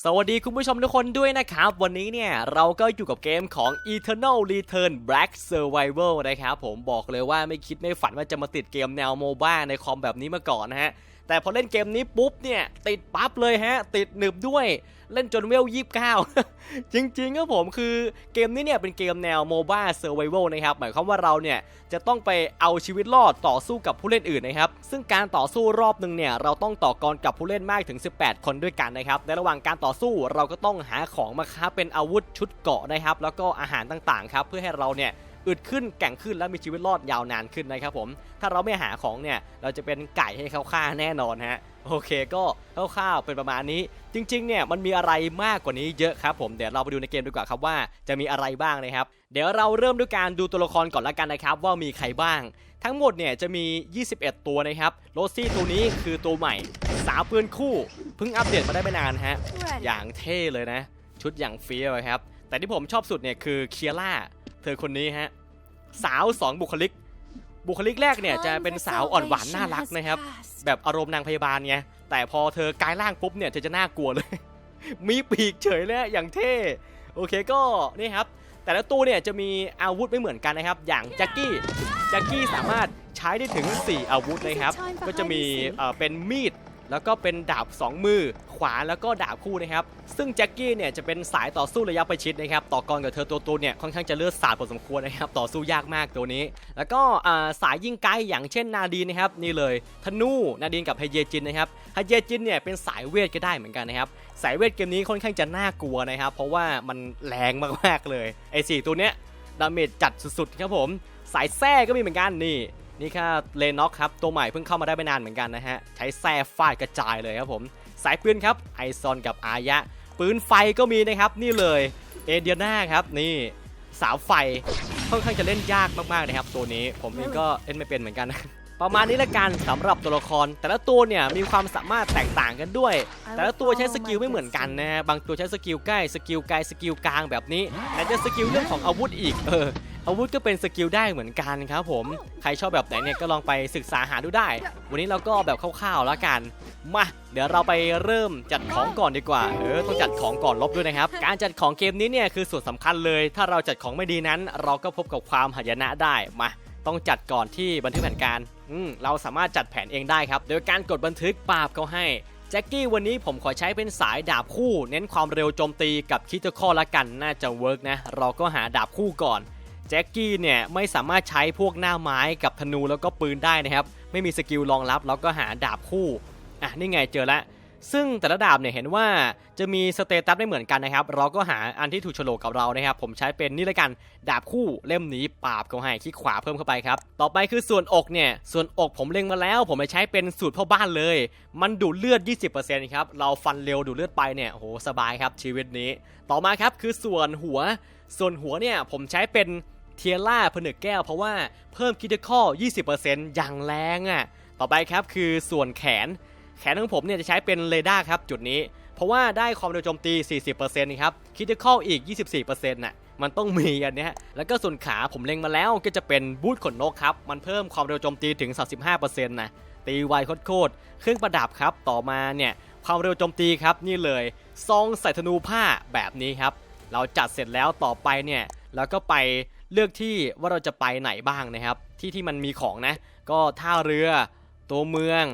สวัสดีคุณผู้ชมทุกคนด้วยนะครับ วันนี้เนี่ย เราก็อยู่กับเกมของ Eternal Return Black Survival นะครับ ผมบอกเลยว่าไม่คิดไม่ฝันว่าจะมาติดเกมแนวโมบ้าในคอมแบบนี้มาก่อนนะฮะ แต่พอเล่นเกมนี้ปุ๊บเนี่ยติดปั๊บเลยฮะ ติดหนึบด้วยเล่นจนเวลยี่สิบเก้าจริงๆครับผมคือเกมนี้เนี่ยเป็นเกมแนวโมบ้า Survival นะครับหมายความว่าเราเนี่ยจะต้องไปเอาชีวิตรอดต่อสู้กับผู้เล่นอื่นนะครับ ซึ่งการต่อสู้รอบหนึ่งเนี่ยเราต้องต่อกรกับผู้เล่นมากถึง 18 คนด้วยกันนะครับ ในระหว่างการต่อสู้เราก็ต้องหาของมาค้าเป็นอาวุธชุดเกาะนะครับ แล้วก็อาหารต่างๆครับเพื่อให้เราเนี่ย อึดขึ้นแกร่งขึ้นและมีชีวิตรอดยาวนานขึ้นนะครับผมถ้าเราไม่หาของเนี่ยเราจะเป็นไก่ให้เขาฆ่าแน่นอนฮะโอเคก็คร่าวๆเป็นประมาณนี้ จริงๆเนี่ยมันมีอะไรมากกว่านี้เยอะครับผมเดี๋ยวเราไปดูในเกมดีกว่าครับว่าจะมีอะไรบ้างนะครับ เดี๋ยวเราเริ่มด้วยการดูตัวละครก่อนละกันนะครับ ว่ามีใครบ้าง ทั้งหมดเนี่ยจะมี 21 ตัวนะครับโรซี่ตัวนี้คือตัวใหม่ สาวปืนคู่เพิ่งอัปเดตมาได้ไม่นานฮะอย่างเท่เลยนะ ชุดอย่างเฟี้ยวเลยครับแต่ที่ผมชอบสุดเนี่ยคือเคียร่าเธอคนนี้ฮะ สาว 2 บุคลิก บุคลิกแรกเนี่ยจะเป็นสาวอ่อนหวานน่ารักนะครับ แบบอารมณ์นางพยาบาลไงแต่พอเธอกลายร่างปุ๊บเนี่ยเธอจะน่ากลัวเลย มีปีกเฉยเลยอย่างเท่โอเคก็นี่ครับ แต่ละตัวเนี่ยจะมีอาวุธไม่เหมือนกันนะครับ อย่างแจ็คกี้แจ็คกี้สามารถใช้ได้ถึง 4 อาวุธนะครับ ก็จะมีเอ่อเป็นมีด แล้วก็เป็นดาบ 2 มือ ขวาแล้วก็ดาบคู่นะครับ ซึ่งแจ็คกี้เนี่ยจะเป็นสายต่อสู้ระยะประชิดนะครับต่อกรกับเธอตัวตัวเนี่ยค่อนข้างจะเลือดสาดพอสมควรนะครับต่อสู้ยากมากตัวนี้ แล้วก็สายยิงไกลอย่างเช่นนาดีนนะครับนี่เลยธนูนาดีนกับไฮเยจินนะครับไฮเยจินเนี่ยเป็นสายเวทก็ได้เหมือนกันนะครับสายเวทเกมนี้ค่อนข้างจะน่ากลัวนะครับเพราะว่ามันแรงมากๆเลยไอสี่ตัวเนี้ยดาเมจจัดสุดๆครับผมสายแท้ก็มีเหมือนกันนี่ นี่ค่ะเลน็อกครับ ตัวใหม่เพิ่งเข้ามาได้ไม่นานเหมือนกันนะฮะ ใช้แซ่ฟาดกระจายเลยครับผม สายปืนครับไอซอนกับอายะ ปืนไฟก็มีนะครับ นี่เลยเอเดียนาครับนี่สาวไฟค่อนข้างจะเล่นยากมากๆนะครับ ตัวนี้ผมเองก็เล่นไม่เป็นเหมือนกัน ประมาณนี้ละกันสำหรับตัวละคร แต่ละตัวเนี่ยมีความสามารถแตกต่างกันด้วย แต่ละตัวใช้สกิลไม่เหมือนกันนะฮะบางตัวใช้สกิลใกล้สกิลไกลสกิลกลางแบบนี้แต่จะสกิลเรื่องของอาวุธอีกเออ อาวุธก็เป็นสกิลได้เหมือนกันครับผม ใครชอบแบบไหนเนี่ยก็ลองไปศึกษาหาดูได้ วันนี้เราก็แบบคร่าวๆแล้วกัน มา เดี๋ยวเราไปเริ่มจัดของก่อนดีกว่า เออ ต้องจัดของก่อนลบด้วยนะครับ การจัดของเกมนี้เนี่ยคือส่วนสำคัญเลย ถ้าเราจัดของไม่ดีนั้น เราก็พบกับความหายนะได้ มา ต้องจัดก่อนที่บันทึกแผนการ อืม เราสามารถจัดแผนเองได้ครับ โดยการกดบันทึกปาบเขาให้แจ็คกี้วันนี้ผมขอใช้เป็นสายดาบคู่ เน้นความเร็วโจมตีกับคิดข้อละกันน่าจะเวิร์กนะ เราก็หาดาบคู่ก่อน แจ็คกี้เนี่ยไม่สามารถใช้พวกหน้าไม้กับธนูแล้วก็ปืนได้นะครับ ไม่มีสกิลรองรับแล้วก็หาดาบคู่อะนี่ไงเจอล้วซึ่งแต่ละดาบเนี่ยเห็นว่าจะมีสเตตัสไม่เหมือนกันนะครับ เราก็หาอันที่ถูกโฉลกกับเรานะครับ ผมใช้เป็นนี่ละกันดาบคู่เล่มนี้ปราบเขาให้คลิกขวาเพิ่มเข้าไปครับ ต่อไปคือส่วนอกเนี่ย ส่วนอกผมเล็งมาแล้ว ผมไปใช้เป็นสูตรพ่อบ้านเลย มันดูดเลือด 20%ครับ เราฟันเร็วดูดเลือดไปเนี่ยโหสบายครับชีวิตนี้ ต่อมาครับคือส่วนหัว ส่วนหัวเนี่ยผมใช้เป็น ทียร่าผนึกแก้วเพราะว่าเพิ่มคิดข้อ20%อย่างแรงอะ่ะ ต่อไปครับคือส่วนแขน แขนของผมเนี่ยจะใช้เป็นเรดาร์ครับจุดนี้ เพราะว่าได้ความเร็วโจมตี 40%นะครับคิดข้ออีก 24%น่ะมันต้องมีอันเนี้ยแล้วก็ส่วนขาผมเล็งมาแล้วก็จะเป็นบูทขนนกครับ มันเพิ่มความเร็วโจมตีถึง 35%นะตีไวโคตรเครื่องประดับครับ ต่อมาเนี่ยความเร็วโจมตีครับนี่เลยซองใส่ธนูผ้าแบบนี้ครับ เราจัดเสร็จแล้วต่อไปเนี่ยเราก็ไป เลือกที่ว่าเราจะไปไหนบ้างนะครับ ที่ที่มันมีของนะ ก็ท่าเรือ ตัวเมือง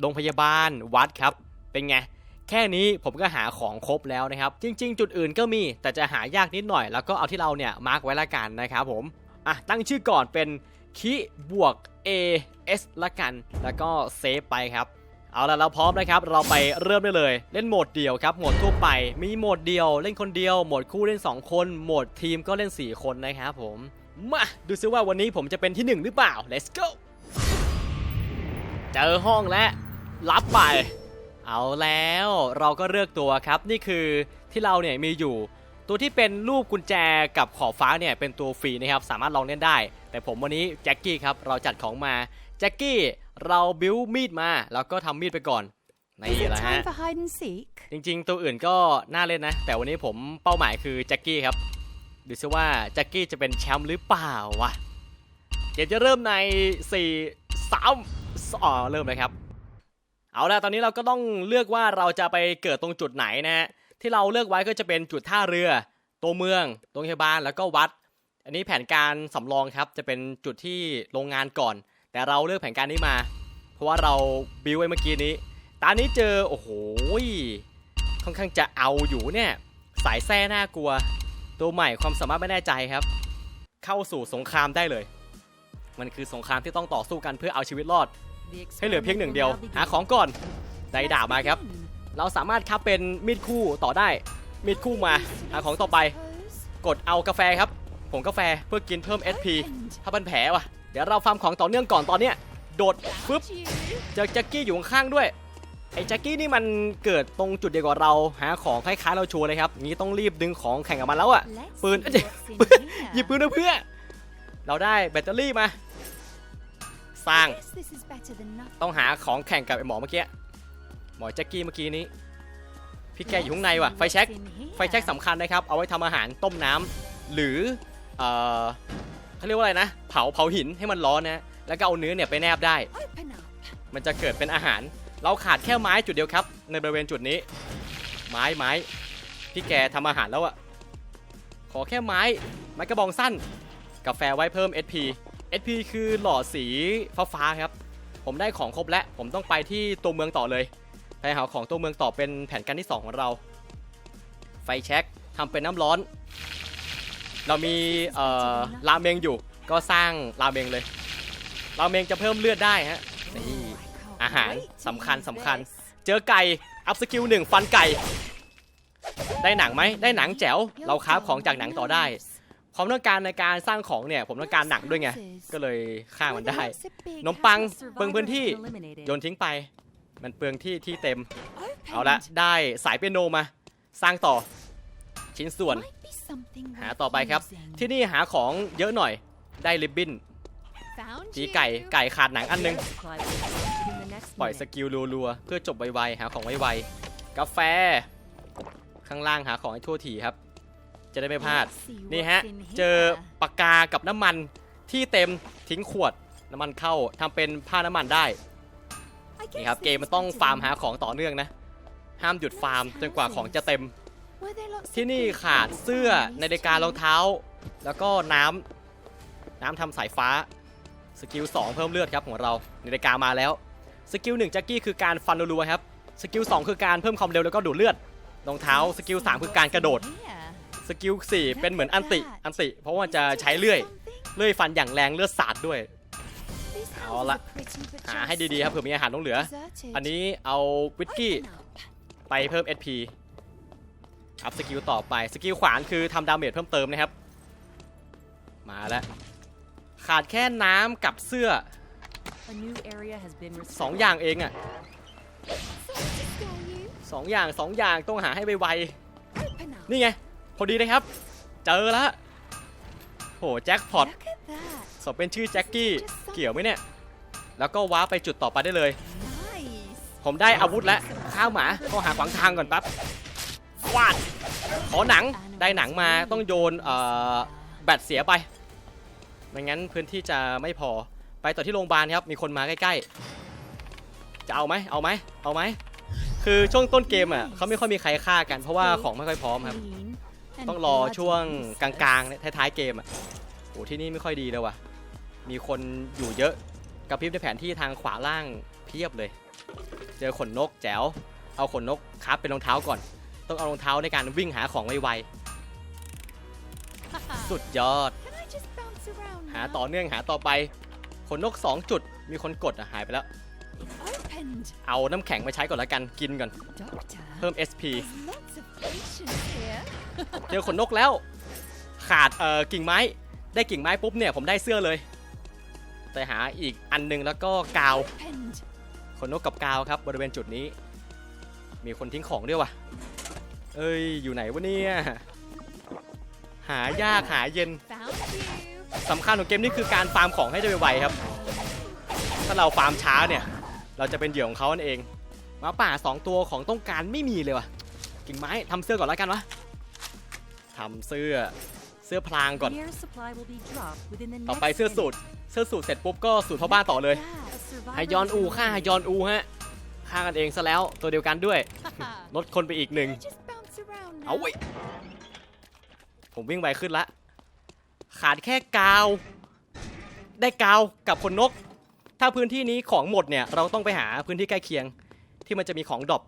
โรงพยาบาลวัดครับ เป็นไง แค่นี้ผมก็หาของครบแล้วนะครับ จริง ๆ จุดอื่นก็มีแต่จะหายากนิดหน่อย แล้วก็เอาที่เราเนี่ยมาร์กไว้ละกันนะครับผมอะตั้งชื่อก่อนเป็นคิบวก A S ละกัน แล้วก็เซฟไปครับ เอาละเราพร้อมนะครับ เราไปเริ่มได้เลย เล่นโหมดเดียวครับ โหมดทั่วไป มีโหมดเดียว เล่นคนเดียว โหมดคู่เล่น 2 คน โหมดทีมก็เล่น 4 คนนะครับผม มาดูซิว่าวันนี้ผมจะเป็นที่1หรือเปล่า let's go เจอห้องแล้วรับไป เอาแล้วเราก็เลือกตัวครับนี่คือที่เราเนี่ยมีอยู่ ตัวที่เป็นรูปกุญแจกับขอบฟ้าเนี่ยเป็นตัวฟรีนะครับสามารถลองเล่นได้ แต่ผมวันนี้แจ็คกี้ครับเราจัดของมาแจ็คกี้เราบิวมีดมาแล้วก็ทำมีดไปก่อน Is นี่ it แหละฮะ time for hide and seek? จริงๆ ตัวอื่นก็น่าเล่นนะ แต่วันนี้ผมเป้าหมายคือแจ็คกี้ครับ ดูซิว่าแจ็คกี้จะเป็นแชมป์หรือเปล่าวะ เกมจะเริ่มใน 4 3อ๋อเริ่มเลยครับ เอาละตอนนี้เราก็ต้องเลือกว่าเราจะไปเกิดตรงจุดไหนนะฮะ ที่เราเลือกไว้ก็จะเป็นจุดท่าเรือ ตัวเมือง โรงพยาบาล แล้วก็วัด อันนี้แผนการสำรองครับ จะเป็นจุดที่โรงงานก่อน แต่เราเลือกแผนการนี้มา เพราะว่าเราบิวไว้เมื่อกี้นี้ ตอนนี้เจอ โอ้โห ค่อนข้างจะเอาอยู่เนี่ย สายแซ่น่ากลัว ตัวใหม่ความสามารถไม่แน่ใจครับ เข้าสู่สงครามได้เลย มันคือสงครามที่ต้องต่อสู้กันเพื่อเอาชีวิตรอด ให้เหลือเพียงหนึ่งเดียว หาของก่อนได้ดาบมาครับ เราสามารถคับเป็นมีดคู่ต่อได้ มีดคู่มาหาของต่อไป กดเอากาแฟครับผงกาแฟเพื่อกินเพิ่ม SP ถ้าเป็นแผลว่ะเดี๋ยวเราฟาร์มของต่อเนื่องก่อนตอนเนี้ยโดดปึ๊บเจอแจ็คกี้อยู่ข้างด้วย ไอ้แจ็คกี้นี่มันเกิดตรงจุดเดียวกับเราหาของคล้ายๆเราชัวร์เลยครับงี้ต้องรีบดึงของแข่งกับมันแล้วอะปืนเอ้ยหยิบปืนมาเพื่อ เราได้แบตเตอรี่มา สร้างต้องหาของแข่งกับไอ้หมอเมื่อกี้หมอแจ็คกี้เมื่อกี้นี้พี่แกอยู่ข้างในว่ะไฟแช็กไฟแช็กสำคัญนะครับ เอาไว้ทำอาหารต้มน้ำหรือเอ่อเขาเรียกว่าอะไรนะ เผาเผาหินให้มันร้อนนะแล้วก็เอาเนื้อเนี่ยไปแนบได้ มันจะเกิดเป็นอาหาร เราขาดแค่ไม้จุดเดียวครับ ในบริเวณจุดนี้ ไม้ไม้พี่แกทำอาหารแล้วอะขอแค่ไม้ไม้กระบองสั้น กาแฟไว้เพิ่ม SP SP คือหลอดสีฟ้าฟ้าๆครับ ผมได้ของครบแล้ว ผมต้องไปที่ตัวเมืองต่อเลยไปหาของตัวเมืองต่อเป็นแผนการที่ 2 ของเรา ไฟแช็กทำเป็นน้ำร้อน เรามีเอ่อราเมงอยู่ ก็สร้างราเมงเลย ราเมงจะเพิ่มเลือดได้ฮะนี่ อาหารสำคัญสำคัญ เจอไก่อัพสกิลหนึ่งฟันไก่ ได้หนังไหมได้หนังแจ๋วเราคราฟของจากหนังต่อได้ ความต้องการในการสร้างของเนี่ยผมต้องการหนังด้วยไงก็เลยฆ่ามันได้ขนมปังเปลืองพื้นที่โยนทิ้งไป มันเปลืองที่ที่เต็ม เอาละได้สายเปียโนมา สร้างต่อชิ้นส่วน หาต่อไปครับ ที่นี่หาของเยอะหน่อยได้ริบบิ้นจีไก่ไก่ขาดหนังอันนึง ปล่อยสกิลรัวๆเพื่อจบไวๆหาของไวๆกาแฟ ข้างล่างหาของให้ทั่วถี่ครับ จะได้ไม่พลาดนี่ฮะเจอปากกากับน้ำมันที่เต็มทิ้งขวดน้ำมันเข้าทำเป็นผ้าน้ำมันได้นี่ครับเกมมันต้องฟาร์มหาของต่อเนื่องนะ ห้ามหยุดฟาร์มจนกว่าของจะเต็ม ที่นี่ขาดเสื้อนาฬิการองเท้า แล้วก็น้ำน้ำทำสายฟ้าสกิล2เพิ่มเลือดครับของเรานาฬิกามาแล้ว สกิล1จ็กกี้คือการฟันรัวๆครับ สกิล2คือการเพิ่มความเร็วแล้วก็ดูดเลือด รองเท้า สกิล3คือการกระโดด สกิล4เป็นเหมือนอันติ อันติ เพราะว่าจะใช้เลื่อย เลื่อยฟันอย่างแรงเลือดสาดด้วย เอาละหาให้ดีๆครับเผื่อมีอาหารต้องเหลือ อันนี้เอาวิสกี้ไปเพิ่ม SP อัพสกิลต่อไป สกิลขวานคือทำดาเมจเพิ่มเติมนะครับ มาแล้ว ขาดแค่น้ำกับเสื้อ สองอย่างเองอะสองอย่างสองอย่างต้องหาให้ไวๆนี่ไง พอดีเลยครับ เจอแล้วโหแจ็คพอตสมเป็นชื่อแจ็คกี้เกี่ยวไหมเนี่ย แล้วก็ว้าร์ปไปจุดต่อไปได้เลย ผมได้อาวุธแล้วข้าวหมาก็หาขวางทางก่อนแป๊บฟาดขอหนังได้หนังมาต้องโยนเอ่อแบตเสียไปไม่งั้นพื้นที่จะไม่พอ ไปต่อที่โรงพยาบาลครับ มีคนมาใกล้ๆ จะเอาไหมเอาไหมเอาไหม คือช่วงต้นเกมอะเขาไม่ค่อยมีใครฆ่ากัน เพราะว่าของไม่ค่อยพร้อมครับ ต้องรอช่วงกลางๆเนี่ยท้ายๆเกมอะโอ้ที่นี่ไม่ค่อยดีเลยว่ะ มีคนอยู่เยอะกระพริบในแผนที่ทางขวาล่างเพียบเลย เจอขนนกแจ๋ว เอาขนนกครับเป็นรองเท้าก่อน ต้องเอารองเท้าในการวิ่งหาของไวๆ สุดยอด หาต่อเนื่องหาต่อไป ขนนก 2 จุด มีคนกดอะหายไปแล้ว เอาน้ำแข็งมาใช้ก่อนแล้วกันกินก่อน เพิ่ม SP เจอขนนกแล้ว ขาดเอ่อกิ่งไม้ ได้กิ่งไม้ปุ๊บเนี่ยผมได้เสื้อเลย แต่หาอีกอันหนึงแล้วก็กาว ขนนกกับกาวครับบริเวณจุดนี้ มีคนทิ้งของด้วยวะเอ้ยอยู่ไหนวะเนี่ย หายากหาเย็น สำคัญของเกมนี้คือการฟาร์มของให้ได้ไวๆครับ ถ้าเราฟาร์มช้าเนี่ย เราจะเป็นเหยื่อของเขานั่นเองหมาป่า 2 ตัวของต้องการไม่มีเลยวะกิ่งไม้ทำเสื้อก่อนแล้วกันวะทำเสื้อเสื้อพลางก่อน ต่อไปเสื้อสูทเสื้อสูทเสร็จปุ๊บก็สูทพ่อบ้านต่อเลยไฮยอนอูฆ่าไฮยอนอูฮะฆ่ากันเองซะแล้วตัวเดียวกันด้วยลดคนไปอีกหนึ่งเอาเว้ยผมวิ่งไวขึ้นละ ขาดแค่กาว ได้กาวกับคนนก ถ้าพื้นที่นี้ของหมดเนี่ย เราต้องไปหาพื้นที่ใกล้เคียง ที่มันจะมีของดรอป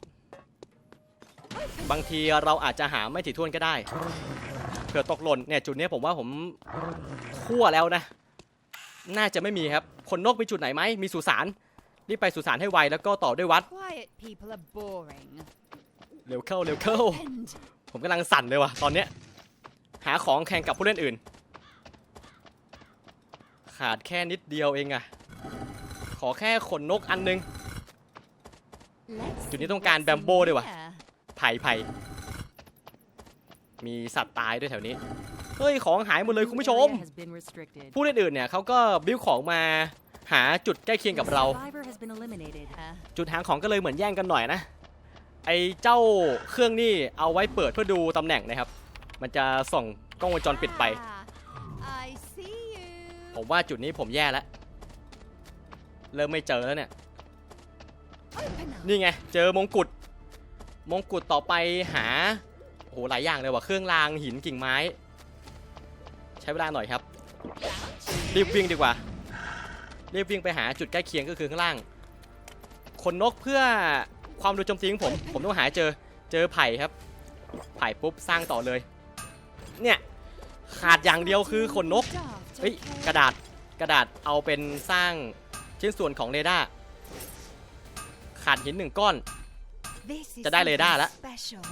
บางทีเราอาจจะหาไม่ถี่ถ้วนก็ได้เผื่อตกหล่นเนี่ยจุดเนี้ยผมว่าผมคั่วแล้วนะ น่าจะไม่มีครับ คนนกมีจุดไหนไหมมีสุสานรีบไปสุสานให้ไวแล้วก็ต่อด้วยวัด Quiet people are boring. เร็วเข้าเร็วเข้า And ผมกำลังสั่นเลยว่ะตอนเนี้ยหาของแข่งกับผู้เล่นอื่น ขาดแค่นิดเดียวเองอะขอแค่ขนนกอันนึง let's จุด see นี้ต้องการ what's แบ in มโบด้วยว่ะ here. ไผ่ไผ่มีสัตว์ตายด้วยแถวนี้ เฮ้ย ของหายหมดเลยคุณผู้ชม Area has been restricted. ผู้เล่นอื่นเนี่ยเขาก็บิ้วของมาหาจุดใกล้เคียงกับเรา Survivor has been eliminated. Uh, จุดหางของก็เลยเหมือนแย่งกันหน่อยนะ ไอ้เจ้าเครื่องนี่เอาไว้เปิดเพื่อดูตำแหน่งนะครับ มันจะส่องกล้องวงจรปิดไป ผมว่าจุดนี้ผมแย่แล้ว เริ่มไม่เจอแล้วเนี่ย Open up. นี่ไง เจอมงกุฎ มงกุฎต่อไปหา โอ้โห หลายอย่างเลยว่ะ เครื่องรางหินกิ่งไม้ ใช้เวลาหน่อยครับ Found รีบ you. วิ่งดีกว่า รีบวิ่งไปหาจุดใกล้เคียงก็คือข้างล่างขนนกเพื่อความดูโจมตีของผม ผมต้องหาเจอ เจอไผ่ครับ ไผ่ปุ๊บสร้างต่อเลย เนี่ยขาดอย่างเดียวคือขนนก Daft, เฮ้ย okay? กระดาษกระดาษเอาเป็นสร้างชิ้นส่วนของเรดาร์ขาดหินหนึ่งก้อน This is จะได้เรดาร์ something ละ special.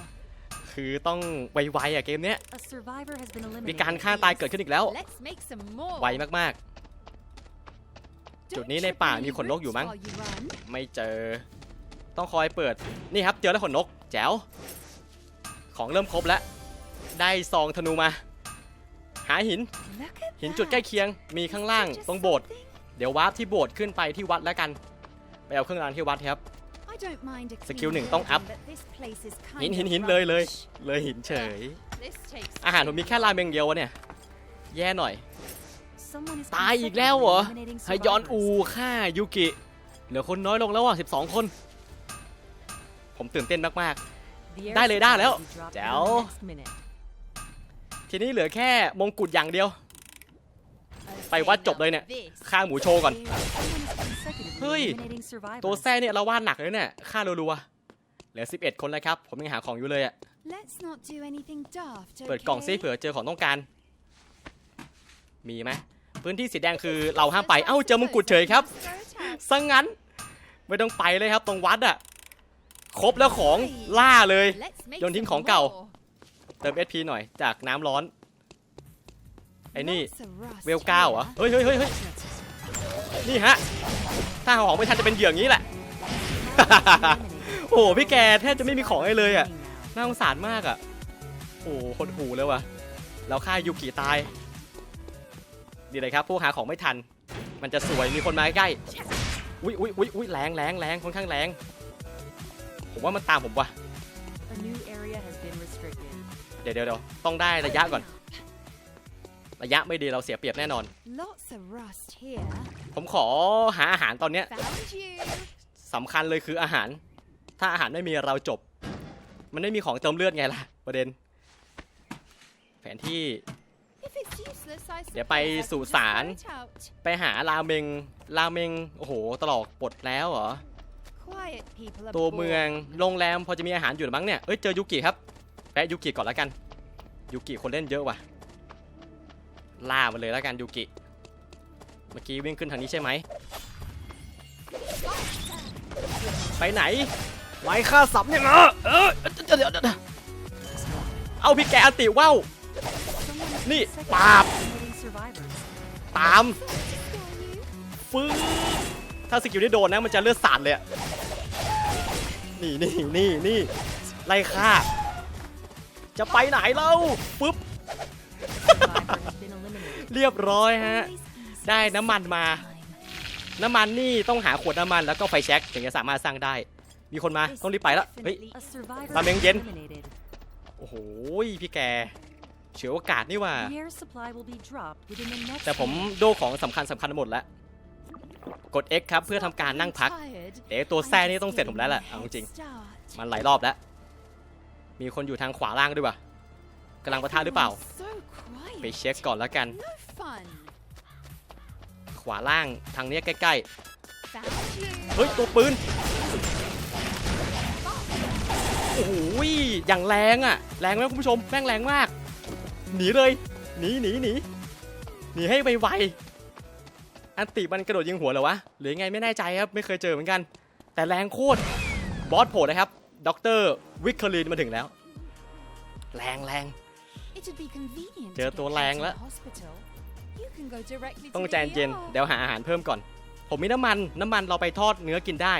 คือต้องไวๆอะเกมเนี้ย A survivor has been มี eliminated. การฆ่าตายเกิดขึ้นอีกแล้ว Let's make some more. ไวมากจุด Don't นี้ใน trip ป่า on มี any ขนนกอยู่มั้ง roots while you run. ๆไม่เจอ ต้องคอยเปิด นี่ครับเจอแล้วขนนก แจ๋ว ของเริ่มครบแล้ว ได้ซองธนูมา หาหิน Look at หินจุดใกล้เคียงมีข้างล่างตรงโบสถ์เดี๋ยววาร์ปที่โบสถ์ขึ้นไปที่วัดแล้วกันไปเอาเครื่องรางที่วัดครับสกิลหนึ่งต้องอัพหินหินหินเลยเลยเลยหินเฉย อาหารผมมีแค่ราเมงเดียววะเนี่ย แย่หน่อย ตายอีกแล้วเหรอฮยอนอูฆ่ายูกิ เหลือคนน้อยลงแล้วอะ 12 คน ผมตื่นเต้นมาก The air ได้เลยได้แล้ว will be dropped แจ๋ว within the next minute. ๆทีนี้เหลือแค่มงกุฎอย่างเดียว ไปวัดจบเลยเนี่ย now this ฆ่าหมูโชว์ก่อน Someone is consecutively Hui. eliminating survivors. ตัวแท้เนี่ยเราวาดหนักเลยเนี่ยฆ่ารัวๆเหลือ 11 คนแล้วครับ ผมยังหาของอยู่เลยอะ Let's not do anything daft, เปิดกล่องซิ okay? เผื่อเจอของต้องการ มีไหมพื้นที่สีแดงคือเราห้ามไป เอ้าเจอมงกุฎเฉยครับซะงั้น ไม่ต้องไปเลยครับตรงวัดอะครบแล้วของล่าเลย Let's make โยนทิ้ง some ของเก่า more. เติม SP หน่อยจากน้ำร้อน ไอ้นี่ Lots of rust เวลเก้าเหรอ here. เฮ้ยเฮ้ยเฮ้ยเฮ้ยนี่ฮะถ้าหาของไม่ทันจะเป็นเหยื่ออย่างนี้แหละโอ้โหพี่แกแทบจะไม่มีของให้เลยอะน่าสงสารมากอะโอ้โหคนหูเลยว่ะแล้วฆ่ายูกิตายดีเลยครับผู้หาของไม่ทัน มันจะสวยมีคนมาใกล้อุ้ยอุ้ยอุ้ยอุ้ยแรงแรงแรงค่อนข้างแรงผมว่ามันตามผมว่ะ A new area has been restricted. เดี๋ยวเดี๋ยวเดี๋ยวต้องได้ระยะก่อน ระยะไม่ดีเราเสียเปรียบแน่นอน Lots of rust here. ผมขอหาอาหารตอนเนี้ย Found you. สำคัญเลยคืออาหาร ถ้าอาหารไม่มีเราจบ มันไม่มีของเติมเลือดไงล่ะประเด็น แผนที่ If it's useless, I เดี๋ยวไป suppose I could สุ just สาน throw it out. ไปหาราเมงราเมงโอ้โหตลอกปลดแล้วเหรอ Quiet people are ตัวเมือง boring. โรงแรมพอจะมีอาหารอยู่หรือมั้งเนี่ยเอ้ยเจอยูกิครับแปะยูกิก่อนแล้วกันยูกิคนเล่นเยอะว่ะ ล่ามันเลยแล้วกันยูกิ เมื่อกี้วิ่งขึ้นทางนี้ใช่ไหม ไปไหน ไม้ฆ่าสับเนี่ยนะเออเดี๋ยวเดี๋ยวเดี๋ยวเอาพี่แกอันติว่าวนี่ปาบ ตาม ฟื้นถ้าสกิลที่โดนนะมันจะเลือดสาดเลยนี่นี่นี่นี่ไล่ฆ่า จะไปไหนเล่าปุ๊บ เรียบร้อยฮะ ได้น้ำมันมา น้ำมันนี่ต้องหาขวดน้ำมันแล้วก็ไฟแช็กถึงจะสามารถสร้างได้ มีคนมาต้องรีบไปแล้วเฮ้ย definitely A survivor Rameng has yen. been eliminated. โอ้โหพี่แกเฉวยโอกาสนี่ว่า แต่ผมโดของสำคัญสำคัญหมดแล้ว กด X ครับเพื่อทำการนั่งพักเดี๋ยวตัวแซ่นี่ต้องเสร็จผมแล้วแหละเอาจริง มันหลายรอบแล้ว มีคนอยู่ทางขวาล่างด้วยวะำลังประทะหรือเปล่า ไปเช็คก่อนแล้วกัน ขวาล่างทางนี้ใกล้ๆ เฮ้ย ตัวปืน โอ้โหอย่างแรงอะแรงไหมคุณผู้ชมแม่งแรงมาก หนีเลย หนีหนีหนีหนีให้ไวๆอันติมันกระโดดยิงหัวเหรอวะ หรือไงไม่แน่ใจครับไม่เคยเจอเหมือนกัน แต่แรงโคตร บอสโผล่นะครับด็อกเตอร์วิกเคอรีนมาถึงแล้ว แรงแรง เจอ to ตัว get แรง her to แล้ว the hospital. You can go directly ต้อง to ใจ the เย็น ER. เดี๋ยวหาอาหารเพิ่มก่อน ผมมีน้ำมัน น้ำมันเราไปทอดเนื้อกินได้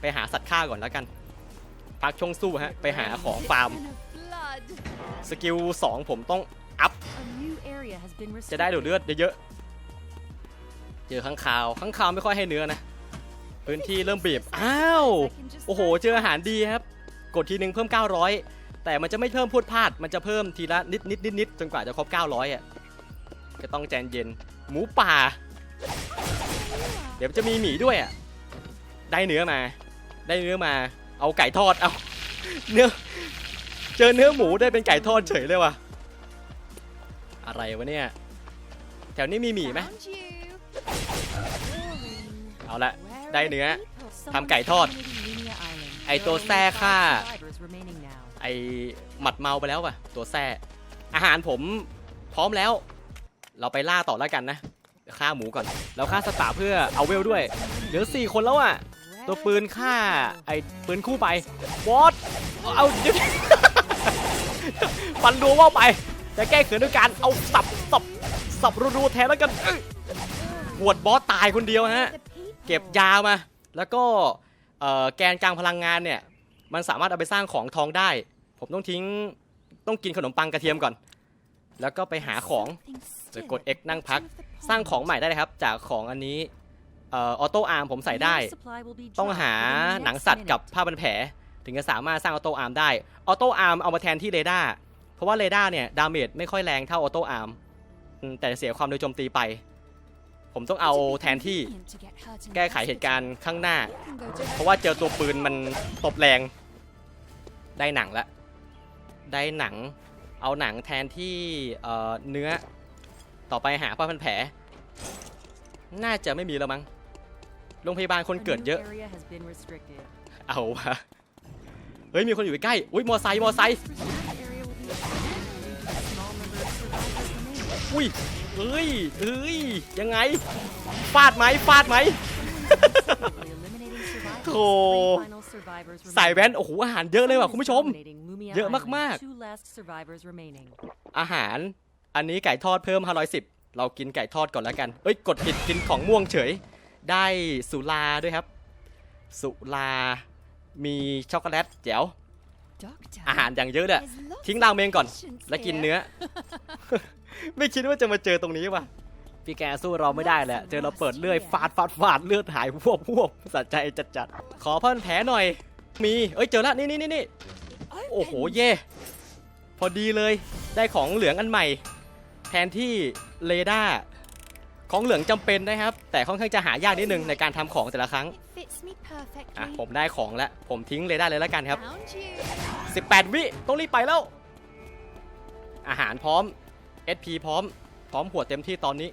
ไปหาสัตว์ฆ่าก่อนแล้วกัน พักช่วงสู้ฮะ ไปหาของฟาร์ม And of blood. สกิล 2 ผมต้องอัพ A new area has been จะได้ดูด restricted. เลือดเยอะๆ เจอข้างคาว ข้างคาวไม่ค่อยให้เนื้อนะ พื้นที่เริ่มบีบ อ้าว I can just โอ้โห เจออาหารดีครับ กดทีนึงเพิ่ม 900 แต่มันจะไม่เพิ่มพูดพลาด มันจะเพิ่มทีละนิดนิดนิดนิดจนกว่าจะครบ 900 อะ ก็ต้องใจนเย็น หมูป่า เดี๋ยวจะมีหมีด้วยอะ ได้เนื้อมา ได้เนื้อมา เอาไก่ทอด เอาเนื้อ เจอเนื้อหมูได้เป็นไก่ทอดเฉยเลยว่ะ อะไรวะเนี่ย แถวนี้มีหมีไหมเอาละ ได้เนื้อทำไก่ทอด ไอตัวแท้ only five ฆ่า ไอหมัดเมาไปแล้วว่ะ ตัวแซ่อาหารผมพร้อมแล้ว เราไปล่าต่อแล้วกันนะฆ่าหมูก่อนแล้วฆ่าสตาเพื่อเอาเวลด้วย เหลือ4คนแล้วอะ ตัวปืนฆ่าไอ้ปืนคู่ไปวอตเอาเดี๋ยวฟันรัวว่าไปจะแก้เขินด้วยการเอาสับสับสับรัวๆแทนแล้วกันเอ้ยหวดบอสตายคนเดียวฮะเก็บยามา แล้วก็แกนกลางพลังงานเนี่ยมันสามารถเอาไปสร้างของทองได้ ผมต้องทิ้งต้องกินขนมปังกระเทียมก่อน แล้วก็ไปหาของ Something เดี๋ยว still กด X นั่งพัก สร้างของใหม่ได้เลยครับ จากของอันนี้เออโต้อาร์มผมใส่ได้ ต้องหาหนังสัตว์กับผ้าพันแผล ถึงจะสามารถสร้างออโต้อาร์มได้ออโต้อาร์มเอามาแทนที่เรดาร์เพราะว่าเรดาร์เนี่ยดาเมจไม่ค่อยแรงเท่าออโต้อาร์มแต่เสียความโดยโจมตีไป ผมต้องเอาแทนที่แก้ไขเหตุการณ์ข้างหน้า เพราะว่าเจอตัวปืนมันตบแรงได้หนังละ ได้หนัง เอาหนังแทนที่เนื้อ ต่อไปหาผ้าพันแผล น่าจะไม่มีแล้วมั้ง โรงพยาบาลคนเกิดเยอะ เอาวะเฮ้ยมีคนอยู่ใกล้ อุ้ยมอไซค์มอไซค์ อุ้ยเอ้ยเอ้ย ยังไง ฟาดไหมฟาดไหมโธ่ใส่แว่น โอ้โห อาหารเยอะเลยว่ะคุณผู้ชม เยอะ Island. มากๆ Two last survivors remaining. อาหารอันนี้ไก่ทอดเพิ่ม 510 เรากินไก่ทอดก่อนแล้วกัน เอ้ย กดผิดกินของม่วงเฉย ได้สุราด้วยครับ สุรา มีช็อกโกแลตแจ๋ว Doctor, อาหารอย่างเยอะเลย there's lots ทิ้งราเมงก่อน of patients แล้วกิน here. เนื้อ ไม่คิดว่าจะมาเจอตรงนี้ว่ะ พี่แกสู้เราไม่ได้แหละ เจอเราเปิดเลื่อยฟาดฟาดฟาดเลือดหายพวบพวบสะใจจัดจัดๆขอพันแผลหน่อย มี เอ้ย เจอแล้วนี่นี่นี่นี่ โอ้โหเย่พอดีเลยได้ของเหลืองอันใหม่ แทนที่เรดาร์ของเหลืองจำเป็นนะครับ แต่ค่อนข้างจะหายากนิดนึงในการทำของแต่ละครั้ง It fits me perfectly. อะผมได้ของแล้ว ผมทิ้งเรดาร์เลยแล้วกันครับ Found you. 18 วิต้องรีบไปแล้ว อาหารพร้อม SP พร้อม พร้อมหัวดเต็มที่ตอนนี้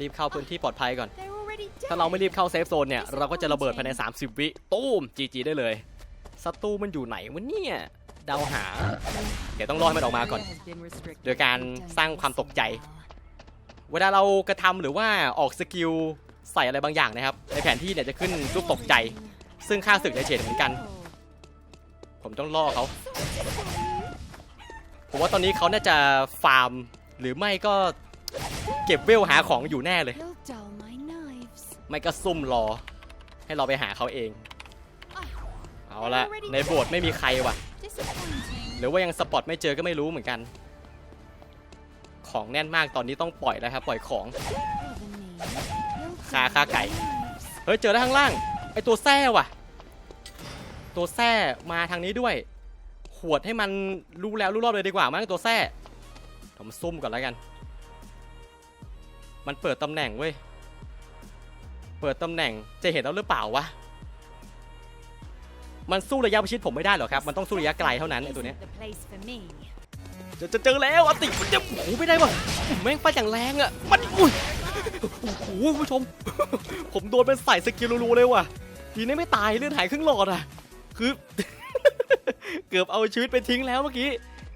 รีบเข้าพื้นที่ปลอดภัยก่อน They're already dead. ถ้าเราไม่รีบเข้าเซฟโซนเนี่ย เราก็จะระเบิดภายใน 30 วิ ตู้ม GG ได้เลย ศัตรูมันอยู่ไหนวะเนี่ยเดาหา เดี๋ยวต้องรอให้มันออกมาก่อน Area has been restricted. โดยการ Don't สร้างความตกใจ smell. เวลาเรากระทำหรือว่าออกสกิลใส่อะไรบางอย่างนะครับ ในแผนที่เนี่ยจะขึ้นรูปตกใจ ซึ่งค่าศึกในเฉดเหมือนกัน ผมต้องล่อเขาผมว่าตอนนี้เขาน่าจะฟาร์ม หรือไม่ก็เก็บเวลหาของอยู่แน่เลย He'll dull my knives. ไม่ก็ซุ่มรอ ให้เราไปหาเขาเอง เอาละในโบสถ์ไม่มีใครว่ะ Disappointing. หรือว่ายังสปอตไม่เจอก็ไม่รู้เหมือนกัน ของแน่นมากตอนนี้ต้องปล่อยแล้วครับปล่อยของ Even me. He'll คา dull คาไก่ my knives. เฮ้ยเจอแล้วข้างล่างไอตัวแส้ว่ะ ตัวแส้มาทางนี้ด้วยขวดให้มันรู้แล้วรู้รอบเลยดีกว่ามั้งตัวแส้ผมซุ่มก่อนแล้วกัน มันเปิดตำแหน่งเว้ย เปิดตำแหน่งจะเห็นแล้วหรือเปล่าวะ มันสู้ระยะประชิดผมไม่ได้หรอกครับ มันต้องสู้ระยะไกลเท่านั้นไอ้ตัวเนี้ย Isn't the place for me. จะจะเจอแล้วอติมันจะโอ้โหไม่ได้ว่ะแม่งฟาดอย่างแรงอะ มันอุ้ยโอ้โหคุณผู้ชม ผมโดนเป็นใส่สกิลรัวๆเลยว่ะทีนี้ไม่ตายเลือดหายครึ่งหลอดอะ คือ เกือบเอาชีวิตไปทิ้งแล้วเมื่อกี้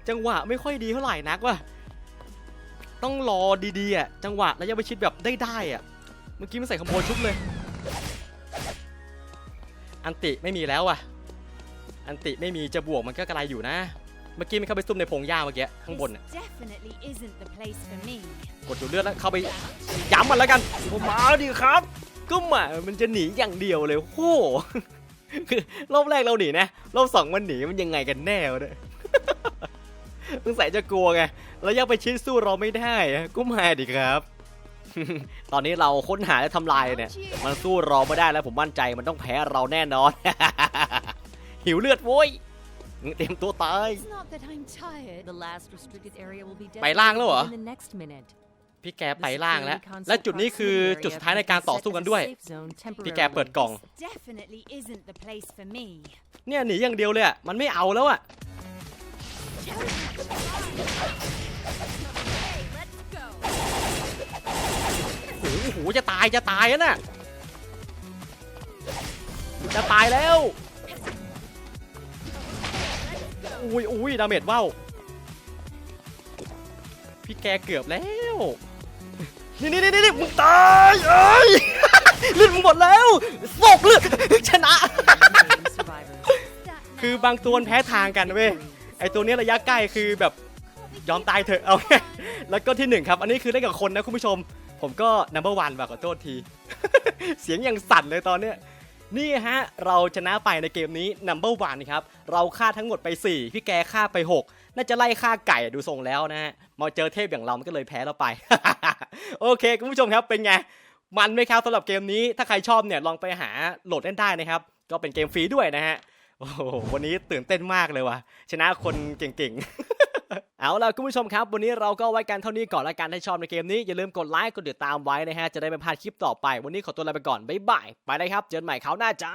จังหวะไม่ค่อยดีเท่าไหร่นักว่ะ ต้องรอดีๆอะ จังหวะระยะประชิดแบบได้ได้ๆอะ เมื่อกี้มันใส่ขโมยชุบเลย อันติไม่มีแล้วอะ อันติไม่มีจะบวกมันก็กระไรอยู่นะ เมื่อกี้มันเข้าไปซุ่มในพงหญ้าเมื่อกี้ข้างบน This น่ะ definitely isn't the place for me. กดดูดเลือดแล้วเข้าไปย้ำมันแล้วกันผมมาดิครับ ก็มามันจะหนีอย่างเดียวเลยโหคือรอบแรกเราหนีนะรอบสองมันหนีมันยังไงกันแน่วะเนี่ยสงสัยจะกลัวไงแล้วยังไปชิดสู้เราไม่ได้อะก็มาดิครับตอนนี้เราค้นหาและทำลายเนี่ย มันสู้เราไม่ได้แล้วผมมั่นใจมันต้องแพ้เราแน่นอน หิวเลือดโว้ยเต็มตัวตาย It's not that I'm tired. The last restricted area will be ไปล่างแล้วเหรอ designated in the next minute. พี่แกไปล่างแล้ว และจุดนี้คือจุดสุดท้ายในการต่อสู้กันด้วย พี่แกเปิดกล่อง This definitely isn't the place for me. เนี่ยหนีอย่างเดียวเลยอะ มันไม่เอาแล้วอะ โอ้โหโอ้โหจะตายจะตายแล้วน่ะ จะตายแล้ว อุ้ยอุ้ยดาเมจว่าวพี่แกเกือบแล้วนี่นี่นี่นี่มึงตายเอ้ยเลือดมึงหมดแล้วโศกเลือดชนะ คือบางตัวแพ้ทางกันเว้ย ไอตัวนี้ระยะใกล้คือแบบยอมตายเถอะ เอาแล้วก็ที่หนึ่งครับ อันนี้คือเล่นกับคนนะคุณผู้ชม ผมก็ number one แบบขอโทษที เสียงยังสั่นเลยตอนเนี้ย นี่ฮะ เราชนะไปในเกมนี้ number one ครับ เราฆ่าทั้งหมดไป 4 พี่แกฆ่าไป 6 น่าจะไล่ฆ่าไก่ดูทรงแล้วนะฮะ มาเจอเทพอย่างเรา มันก็เลยแพ้เราไป โอเค คุณผู้ชมครับเป็นไง มันไหมครับสำหรับเกมนี้ ถ้าใครชอบเนี่ยลองไปหาโหลดเล่นได้นะครับ ก็เป็นเกมฟรีด้วยนะฮะ โอ้โห วันนี้ตื่นเต้นมากเลยว่ะ ชนะคนเก่งๆ เอาล่ะคุณผู้ชมครับ วันนี้เราก็ไว้กันเท่านี้ก่อนละกันถ้าชอบในเกมนี้อย่าลืมกดไลค์กดติดตามไว้นะฮะจะได้ไม่พลาดคลิปต่อไป วันนี้ขอตัวลาไปก่อนบ๊ายบายไปเลยครับ เจอกันใหม่คราวหน้าจ้า